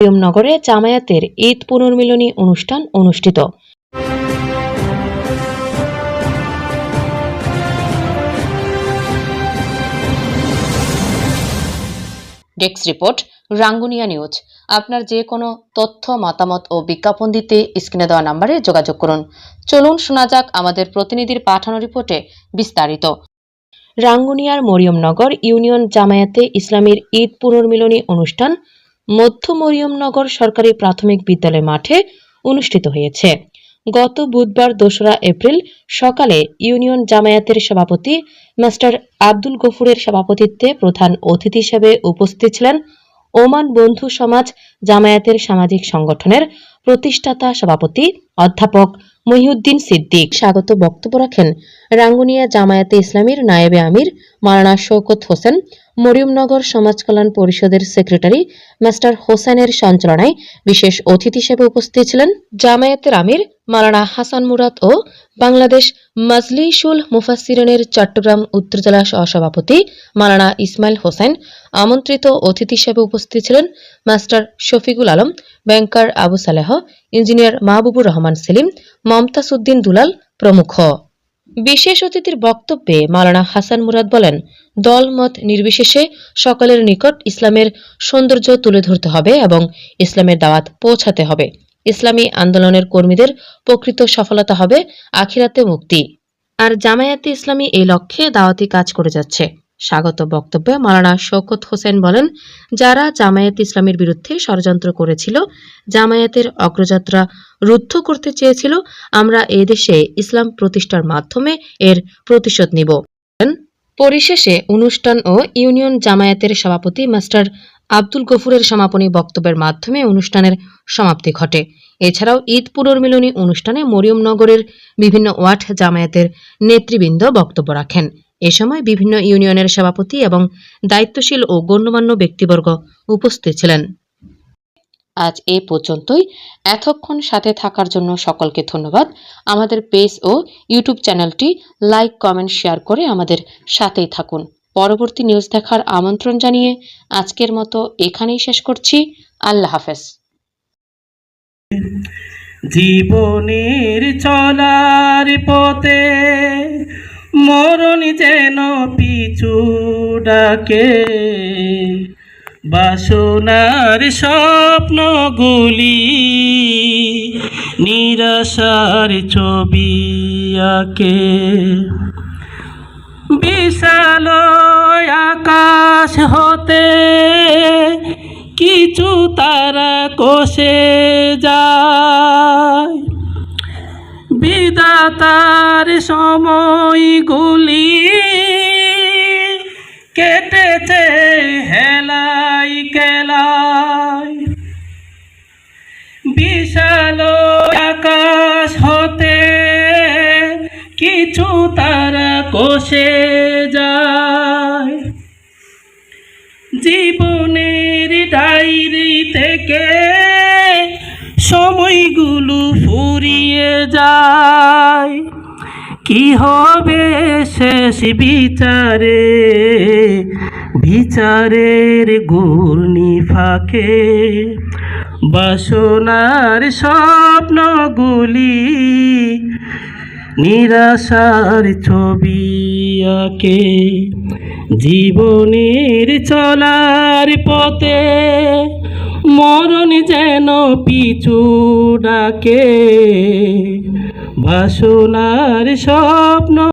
নগরে জামায়াতের ঈদ পুনর্মিলনী অনুষ্ঠান অনুষ্ঠিত। Desk report, Rangunia news. আপনার যে কোনো তথ্য, মতামত ও বিজ্ঞাপন দিতে স্ক্রিনে দেওয়া নাম্বারে যোগাযোগ করুন। চলুন শোনা যাক আমাদের প্রতিনিধির পাঠানো রিপোর্টে বিস্তারিত। রাঙ্গুনিয়ার মরিয়মনগর ইউনিয়ন জামায়াতে ইসলামীর ঈদ পুনর্মিলনী অনুষ্ঠান মধ্য মরিয়মনগর সরকারি প্রাথমিক বিদ্যালয় মাঠে অনুষ্ঠিত হয়েছে। গত বুধবার দোসরা এপ্রিল সকালে ইউনিয়ন জামায়াতের সভাপতি মাস্টার আব্দুল গফুরের সভাপতিত্বে প্রধান অতিথি হিসেবে উপস্থিত ছিলেন ওমান বন্ধু সমাজ জামায়াতের সামাজিক সংগঠনের প্রতিষ্ঠাতা সভাপতি অধ্যাপক মহিউদ্দিন সিদ্দিক। স্বাগত বক্তব্য রাখেন রাঙ্গুনিয়া জামায়াতে ইসলামীর নায়েবে আমির মারানা শৌকত হোসেন মরিয়মনগর সমাজ কল্যাণ পরিষদের সেক্রেটারি মাস্টার হোসেনের সঞ্চালনায় বিশেষ অতিথি হিসেবে উপস্থিত ছিলেন জামায়াতের আমির মালানা হাসান মুরাদ ও বাংলাদেশ মাজলিসুল মুফাসসিরিনের চট্টগ্রাম উত্তর জেলা সহসভাপতি মালানা ইসমাইল হোসেন, আমন্ত্রিত অতিথি হিসেবে উপস্থিত ছিলেন master Shafiqul Alam, banker Abu Saleh, engineer Mahbubur Rahman Selim, Momtaz Uddin Dulal প্রমুখ। বিশেষ অতিথির বক্তব্যে মালানা হাসান মুরাদ বলেন দল মত নির্বিশেষে সকলের নিকট ইসলামের সৌন্দর্য তুলে ধরতে হবে এবং ইসলামের দাওয়াত পৌঁছাতে হবে। ইসলামী আন্দোলনের কর্মীদের প্রকৃত সফলতা হবে, আখিরাতে মুক্তি। আর জামায়াতে ইসলামী এই লক্ষ্যে দাওয়াতি কাজ করে যাচ্ছে। স্বাগত বক্তব্যে মালানা শওকত হোসেন বলেন, যারা জামায়াত ইসলামের বিরুদ্ধে ষড়যন্ত্র করেছিল, জামায়াতের অগ্রযাত্রা রুদ্ধ করতে চেয়েছিল, আমরা এ দেশে ইসলাম প্রতিষ্ঠার মাধ্যমে এর প্রতিশোধ নিব। পরিশেষে অনুষ্ঠান ও ইউনিয়ন জামায়াতের সভাপতি মাস্টার আব্দুল গফুরের সমাপনী বক্তব্যের মাধ্যমে অনুষ্ঠানের সমাপ্তি ঘটে। এছাড়াও ঈদ পুনর্মিলনী অনুষ্ঠানে মরিয়মনগরের বিভিন্ন ওয়ার্ড জামায়াতের নেতৃবৃন্দ বক্তব্য রাখেন। এ সময় বিভিন্ন ইউনিয়নের সভাপতি এবং দায়িত্বশীল ও গণ্যমান্য ব্যক্তিবর্গ উপস্থিত ছিলেন। আজ এ পর্যন্তই। এতক্ষণ সাথে থাকার জন্য সকলকে ধন্যবাদ। আমাদের পেজ ও ইউটিউব চ্যানেলটি লাইক, কমেন্ট, শেয়ার করে আমাদের সাথেই থাকুন। পরবর্তী নিউজ দেখার আমন্ত্রণ জানিয়ে আজকের মতো এখানেই শেষ করছি। আল্লাহ হাফেজ। জীবনের চলার পথে মরণ যেন পিছু ডাকে। বাসনার স্বপ্নগুলি নিরাশার ছবি আঁকে। বিশাল আকাশ হতে কিছু তারা কষে যায় বিদাতার সময়গুলি কেটেছে হেলাই কেলাই। বিশাল আকাশ হতে কিছু তারা কষে যায়। জীবনের ডায়েরি থেকে সময়গুলো ফুরিয়ে যায়। কি হবে শেষ বিচারে? বিচারের ঘূর্ণি ফাঁকে। বাসনার স্বপ্নগুলি নিরাশার ছবি আঁকে। জীবনের চলার পথে যেন পিছু ডাকে বাসনার স্বপ্ন